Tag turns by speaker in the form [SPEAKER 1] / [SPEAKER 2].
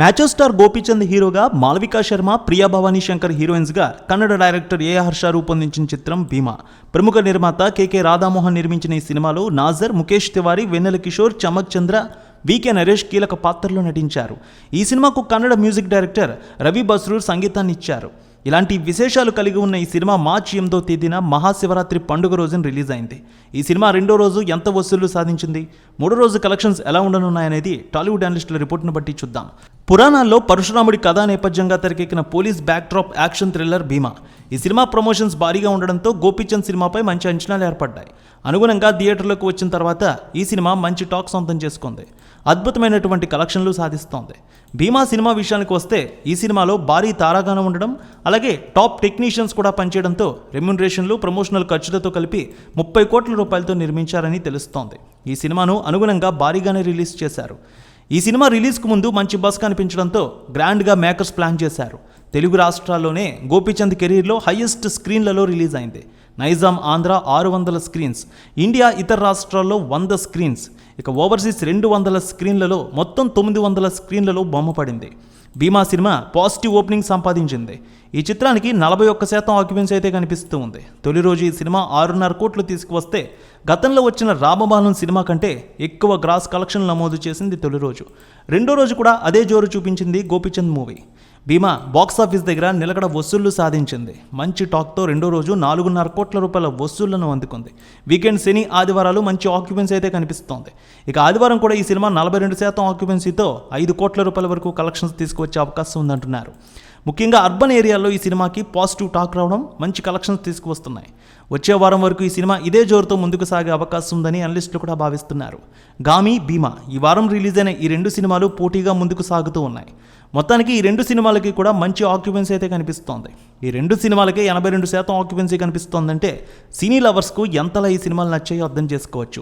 [SPEAKER 1] మ్యాచో star Gopichand హీరోగా మాలవికా శర్మ ప్రియా భవానీ శంకర్ హీరోయిన్స్గా Kannada director A Harsha రూపొందించిన చిత్రం భీమా. ప్రముఖ నిర్మాత కెకే రాధామోహన్ నిర్మించిన ఈ సినిమాలో నాజర్ ముఖేష్ తివారీ వెన్నెల కిషోర్ చమక్ చంద్ర వికే నరేష్ కీలక పాత్రలో నటించారు. ఈ సినిమాకు కన్నడ మ్యూజిక్ డైరెక్టర్ రవి బస్రూర్ సంగీతాన్ని ఇచ్చారు ఇలాంటి విశేషాలు కలిగి ఉన్న ఈ సినిమా మార్చి ఎనిమిదో తేదీన మహాశివరాత్రి పండుగ రోజున రిలీజ్ అయింది. ఈ సినిమా రెండో రోజు ఎంత వసూళ్ళు సాధించింది? మూడో రోజు కలెక్షన్స్ ఎలా ఉండనున్నాయనేది టాలీవుడ్ అనలిస్టుల రిపోర్ట్ను బట్టి చూద్దాం. పురాణాల్లో పరశురాముడి కథా నేపథ్యంగా తెరకెక్కిన police backdrop action thriller Bheema. ఈ సినిమా ప్రమోషన్స్ భారీగా ఉండడంతో గోపీచంద్ సినిమాపై మంచి అంచనాలు ఏర్పడ్డాయి. అనుగుణంగా థియేటర్లోకి వచ్చిన తర్వాత ఈ సినిమా మంచి టాక్ సొంతం చేసుకుంది. అద్భుతమైనటువంటి కలెక్షన్లు సాధిస్తోంది. భీమా సినిమా విషయానికి వస్తే ఈ సినిమాలో భారీ తారాగానం ఉండడం అలాగే టాప్ టెక్నీషియన్స్ కూడా పనిచేయడంతో రెమ్యునరేషన్లు ప్రమోషనల్ ఖర్చులతో కలిపి ముప్పై కోట్ల రూపాయలతో నిర్మించారని తెలుస్తోంది. ఈ సినిమాను అనుగుణంగా భారీగానే రిలీజ్ చేశారు. ఈ సినిమా రిలీజ్కు ముందు మంచి బస్ కనిపించడంతో గ్రాండ్గా మేకర్స్ ప్లాన్ చేశారు. తెలుగు రాష్ట్రాల్లోనే గోపీచంద్ కెరీర్లో హయ్యెస్ట్ స్క్రీన్లలో రిలీజ్ అయింది. నైజాం ఆంధ్ర ఆరు వందల స్క్రీన్స్ ఇండియా ఇతర రాష్ట్రాల్లో వంద స్క్రీన్స్. ఇక ఓవర్సీస్ రెండు వందల స్క్రీన్లలో మొత్తం తొమ్మిది వందల స్క్రీన్లలో బొమ్మ పడింది. భీమా సినిమా పాజిటివ్ ఓపెనింగ్ సంపాదించింది. ఈ చిత్రానికి నలభై ఒక్క శాతం ఆక్యుపెన్సీ అయితే కనిపిస్తూ ఉంది. తొలి రోజు ఈ సినిమా ఆరున్నర కోట్లు తీసుకువస్తే గతంలో వచ్చిన రామబాలం సినిమా కంటే ఎక్కువ గ్రాస్ కలెక్షన్ నమోదు చేసింది తొలి రోజు. రెండో రోజు కూడా అదే జోరు చూపించింది గోపిచంద్ మూవీ. భీమా బాక్సాఫీస్ దగ్గర నిలకడ వసూళ్ళు సాధించింది. మంచి టాక్తో రెండో రోజు నాలుగున్నర కోట్ల రూపాయల వసూళ్ళను అందుకుంది. వీకెండ్ శని ఆదివారాలు మంచి ఆక్యుపెన్సీ అయితే కనిపిస్తోంది. ఇక ఆదివారం కూడా ఈ సినిమా నలభై రెండు శాతం ఆక్యుపెన్సీతో ఐదు కోట్ల రూపాయల వరకు కలెక్షన్స్ తీసుకువచ్చే అవకాశం ఉందంటున్నారు. ముఖ్యంగా అర్బన్ ఏరియాల్లో ఈ సినిమాకి పాజిటివ్ టాక్ రావడం మంచి కలెక్షన్స్ తీసుకువస్తున్నాయి. వచ్చే వారం వరకు ఈ సినిమా ఇదే జోరుతో ముందుకు సాగే అవకాశం ఉందని అనలిస్టులు కూడా భావిస్తున్నారు. గామి భీమా ఈ వారం రిలీజ్ అయిన ఈ రెండు సినిమాలు పోటీగా ముందుకు సాగుతూ ఉన్నాయి. మొత్తానికి ఈ రెండు సినిమాలకి కూడా మంచి ఆక్యుపెన్సీ అయితే కనిపిస్తోంది. ఈ రెండు సినిమాలకే ఎనభై రెండు శాతం ఆక్యుపెన్సీ కనిపిస్తోందంటే సినీ లవర్స్కు ఎంతలా ఈ సినిమాలు నచ్చాయో అర్థం చేసుకోవచ్చు.